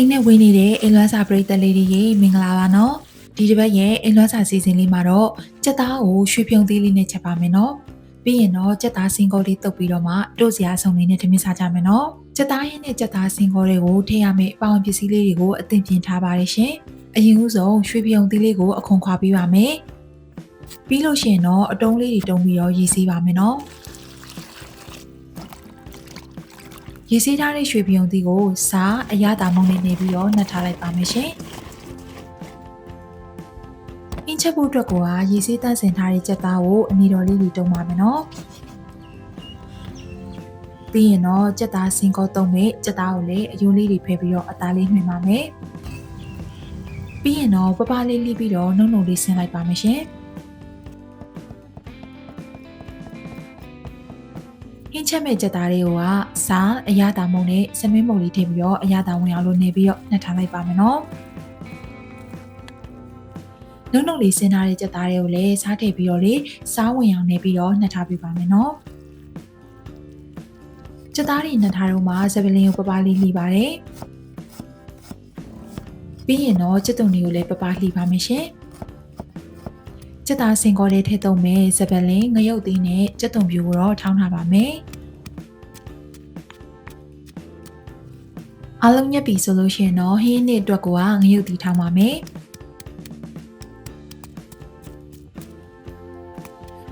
အိမ်နဲ့ဝေးနေတဲ့အိမ်လွှမ်းစာပရိသတ်လေးတွေရေမင်္ဂလာပါနော်ဒီတစ်ပတ်ရဲ့အိမ်လွှမ်းစာစီစဉ်လေးမှာတော့ကြက်သားကိုရွှေပြုံသေးလေးနဲ့ချက်ပါမယ်နော်ပြီးရင်တော့ကြက်သားစင်ကောလေးတုပ်ပြီးတော့မှတို့စရာဆုံးလေးနဲ့ထမင်းစားကြမယ်နော်ကြက်သားရင်းနဲ့ကြက်သားစင်ကောတွေကိုထည့်ရမယ့်အပေါင်းပစ္စည်းလေးတွေကိုအသင်ပြင်ထားပါတယ်ရှင်အရင်ဦးဆုံးရွှေပြုံသေးလေးကိုအခွန်ခွာပေးပါမယ်ပြီးလို့ရှိရင်တော့အတုံးလေးတွေတုံးပြီးတော့ရည်စည်းပါမယ်နော် ရေစီးထားတဲ့ရွှေပြုံသီးကိုစားအရသာမုံလေးနေပြီးတော့နှက်ထားလိုက်ပါမယ်ရှင်။အင်းချက်ဖို့အတွက်ကိုကရေစီးတန့်စင်ထားတဲ့ကြက်သားကိုအနီတော်လေးတွေတုံးပါမယ်နော်။ပြီးရင်တော့ကြက်သားစင်ကောတုံးမဲ့ကြက်သားကိုလည်းအယိုးလေးတွေဖယ်ပြီးတော့အသားလေးနှွှင်ပါမယ်။ပြီးရင်တော့ပပလေးလိပြီးတော့နှုံနှုံလေးဆင်းလိုက်ပါမယ်ရှင်။ ချက်မဲ့ကြက်သားလေးကိုကစားအရသာမုံနဲ့စမင်းမုံလေးထည့်ပြီးတော့အရသာဝင်အောင်လို့နေပြီးတော့နှက်ထားလိုက်ပါမယ်နော်။နှုတ်နှုတ်လေးစင်းထားတဲ့ကြက်သားလေးကိုလည်းစားထည့်ပြီးတော့လေစားဝင်အောင်နေပြီးတော့နှက်ထားပေးပါမယ်နော်။ကြက်သားတွေနှက်ထားတော့မှစပလင်းကိုပပလေးလှီပါတယ်။ပြီးရင်တော့ကြက်တုံတွေကိုလည်းပပလှီပါမယ်ရှင်။ကြက်သားစင်ကောလေးထည့်သုံးမယ်စပလင်းငရုတ်သီးနဲ့ကြက်တုံပြူကိုတော့ထောင်းထားပါမယ် အားလုံးညက်ပြီဆိုလို့ရှိရင်တော့ဟင်းနဲ့အတွက်ကိုကငရုတ်သီးထောင်းပါမယ်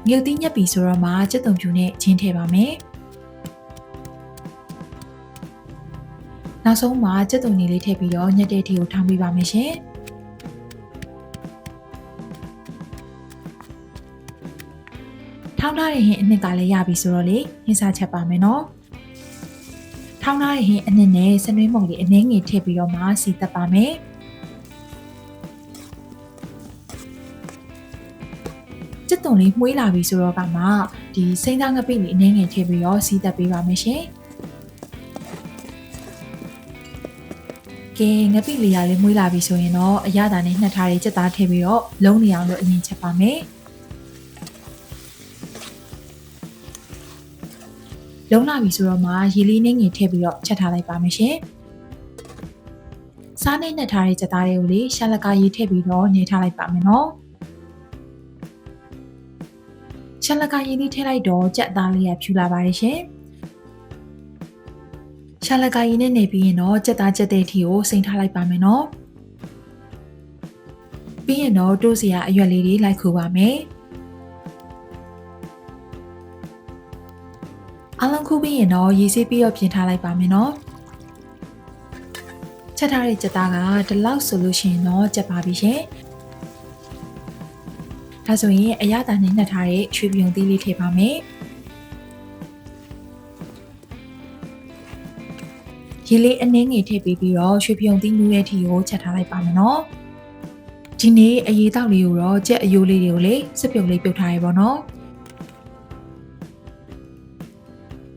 ငရုတ်သီးညက်ပြီဆိုတော့မှကြက်တုံပြူနဲ့ချင်းထည့်ပါမယ်နောက်ဆုံးမှာကြက်တုံနေလေးထည့်ပြီးတော့ညက်တဲ့ထီကိုထောင်းပေးပါမယ်ရှင်။ထောင်းထားတဲ့ဟင်းအနှစ်ကလည်းရပြီဆိုတော့လေဟင်းစားချက်ပါမယ်နော် ထောင်းထားတဲ့ဟင်းအနှစ်နဲ့စနွေးမုံလေးအနှင်းငယ်ထည့်ပြီးတော့မှစီတက်ပါမယ်ကျက်တုံလေးမှုေးလာပြီဆိုတော့ကမှဒီစိမ့်သားငပိလေးအနှင်းငယ်ထည့်ပြီးတော့စီတက်ပေးပါမယ်ရှင်ကဲငပိလေးရလေးမှုေးလာပြီဆိုရင်တော့အရသာနဲ့နှက်ထားတဲ့ကြက်သားထည့်ပြီးတော့လုံးနေအောင်လို့အရင်ချက်ပါမယ် လုံလာပြီဆိုတော့မှရေလေးနဲ့ငင်ထည့်ပြီးတော့ချက်ထားလိုက်ပါမယ်ရှင်။စားနဲ့နဲ့ထားတဲ့ကြက်သားတွေကိုလေရှာလကာရေးထည့်ပြီးတော့နေထားလိုက်ပါမယ်နော်။ရှာလကာရေးလေးထည့်လိုက်တော့ကြက်သားလေးရဖြူလာပါတယ်ရှင်။ရှာလကာရေးနဲ့နေပြီးရင်တော့ကြက်သားကြက်တဲ့ထီကိုစိန်ထားလိုက်ပါမယ်နော်။ပြီးရင်တော့တိုးစရာအရွက်လေးတွေလိုက်ခူပါမယ်။ အားလုံးခုပြီးရင်တော့ရေဆေးပြီးတော့ပြင်ထားလိုက်ပါမယ်နော်ချက်ထားတဲ့ကြက်သားကဒီလောက်ဆိုလို့ရှိရင်တော့ကြက်ပါပြီရှင်ဒါဆိုရင်အရသာနဲ့နှက်ထားတဲ့ရွှေပြုံသီးလေးထည့်ပါမယ်ရေလေးအနှင်းငယ်ထည့်ပြီးပြီးတော့ရွှေပြုံသီးနူးရဲ့ထီကိုချက်ထားလိုက်ပါမယ်နော်ဒီနေ့အရေးတောက်လေးကိုတော့ကြက်အယိုးလေးတွေကိုလေစစ်ပြုံလေးပြုတ်ထားရပါတော့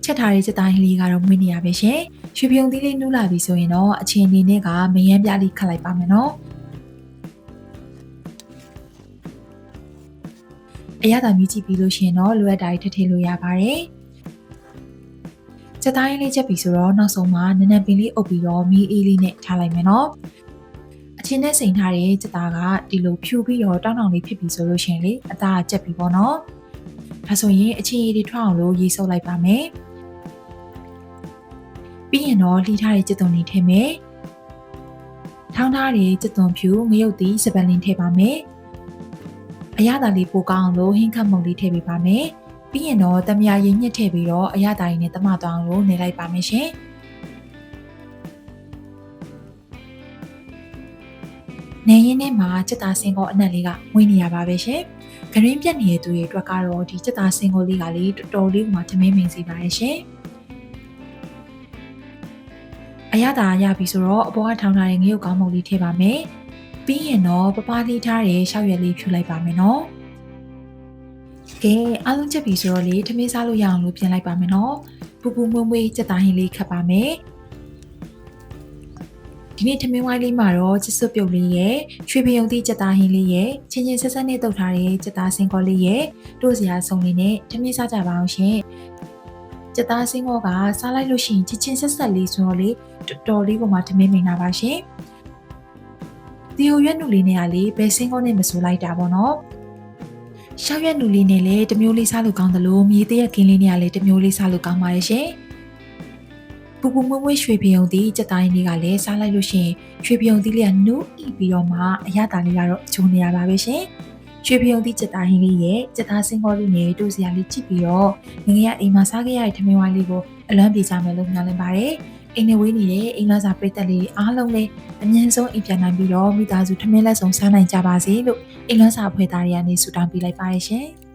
ချက်ထားတဲ့စတိုင်းလေးကတော့မွေးနေရပဲရှင်။ရွှေပြုံသီးလေးနူးလာပြီဆိုရင်တော့အချင်းအနေနဲ့ကမယမ်းပြလေးခတ်လိုက်ပါမယ်နော်။အရသာမြည်ကြည့်ပြီးလို့ရှိရင်တော့လိုအပ်တာတွေထည့်ထည့်လို့ရပါတယ်။စတိုင်းလေးချက်ပြီဆိုတော့နောက်ဆုံးမှာနနပင်လေးအုပ်ပြီးတော့မီးအေးလေးနဲ့ထားလိုက်မယ်နော်။အချင်းနဲ့စိန်ထားတဲ့စတာကဒီလိုဖြူပြီးတော့တောင်းတောင်းလေးဖြစ်ပြီဆိုလို့ရှိရင်လေအသားကကြက်ပြီပေါ့နော်။ဒါဆိုရင်အချင်းရည်တွေထွက်အောင်လို့ရေးဆုပ်လိုက်ပါမယ်။ ပြီးရင်တော့လှီထားတဲ့ကြက်သွန်လေးထည့်မယ်။ထောင်းထားတဲ့ကြက်သွန်ဖြူငရုတ်သီးစပန်လင်းထည့်ပါမယ်။အရသာလေးပိုကောင်းလို့ဟင်းခတ်မုံလေးထည့်ပေးပါမယ်။ပြီးရင်တော့တမယာရင်ညှက်ထည့်ပြီးတော့အရသာရင်းနဲ့တမသွားအောင်လို့နေလိုက်ပါမယ်ရှင်။နေရင်ထဲမှာစက်သားစင်ကောအနက်လေးကမွေးနေရပါပဲရှင်။ဂရင်းပြက်နေတဲ့သူတွေအတွက်ကတော့ဒီစက်သားစင်ကောလေးကလေးတော်တော်လေးမှထမင်းမင်းစီပါရဲ့ရှင်။ အရသာရပြီဆိုတော့အပေါ်ကထောင်းထားတဲ့ငရုတ်ကောင်းမုံလေးထည့်ပါမယ်။ပြီးရင်တော့ပပလေးထားတဲ့ရှောက်ရွက်လေးဖြူလိုက်ပါမယ်နော်။ကဲအားလုံးချက်ပြီဆိုတော့လေထမင်းစားလို့ရအောင်လို့ပြင်လိုက်ပါမယ်နော်။ပူပူမွေးမွေးစက်သားဟင်းလေးခတ်ပါမယ်။ဒီနေ့ထမင်းဝိုင်းလေးမှာတော့ချစ်စွပ်ပြုတ်လေးရဲ့ရွှေပြုံသည့်စက်သားဟင်းလေးရဲ့ချင်းချင်းဆက်ဆက်နဲ့တုပ်ထားတဲ့စက်သားစင်ကောလေးရဲ့တို့စရာစုံလေးနဲ့ထမင်းစားကြပါအောင်ရှင်။ ကြက်သားစင်းကောကစားလိုက်လို့ရှိရင်ချစ်ချင်းဆက်ဆက်လေးဆိုတော့လေတော်တော်လေးကိုမှထမင်းမိန်တာပါရှင်တီယိုရွက်နုလေးနဲ့ကလေဘယ်စင်းကောနဲ့မဆိုလိုက်တာပေါ့နော်ရှောက်ရွက်နုလေးနဲ့လည်းတစ်မျိုးလေးစားလို့ကောင်းတယ်လို့မြေတရက်ကင်းလေးနဲ့ကလည်းတစ်မျိုးလေးစားလို့ကောင်းပါရဲ့ရှင်ပူပူမွေ့မွေ့ရွှေပြုံသီးကြက်သားရင်းလေးကလည်းစားလိုက်လို့ရှိရင်ရွှေပြုံသီးလေးကနုဤပြီးတော့မှအရသာလေးကတော့ဂျုံနေရပါပဲရှင် ရွှေပြုံသည့်ကြက်သားဟင်းလေးရဲ့ကြက်သားစင်းကောလေးနဲ့တို့စရာလေးကြည့်ပြီးတော့ငငယ်ရအိမ်မှာစားခဲ့ရတဲ့ထမင်းဝိုင်းလေးကိုအလွမ်းပြေကြမယ်လို့မျှော်လင့်ပါတယ်။အိမ်နေဝေးနေတဲ့အိမ်လာစာပရိသတ်လေးအားလုံးလည်းအမြင့်ဆုံးအိမ်ပြန်နိုင်ပြီးတော့မိသားစုထမင်းလက်ဆောင်စားနိုင်ကြပါစေလို့အိမ်လန်းစာဖွဲ့သားတွေကနေဆုတောင်းပေးလိုက်ပါရရှင်။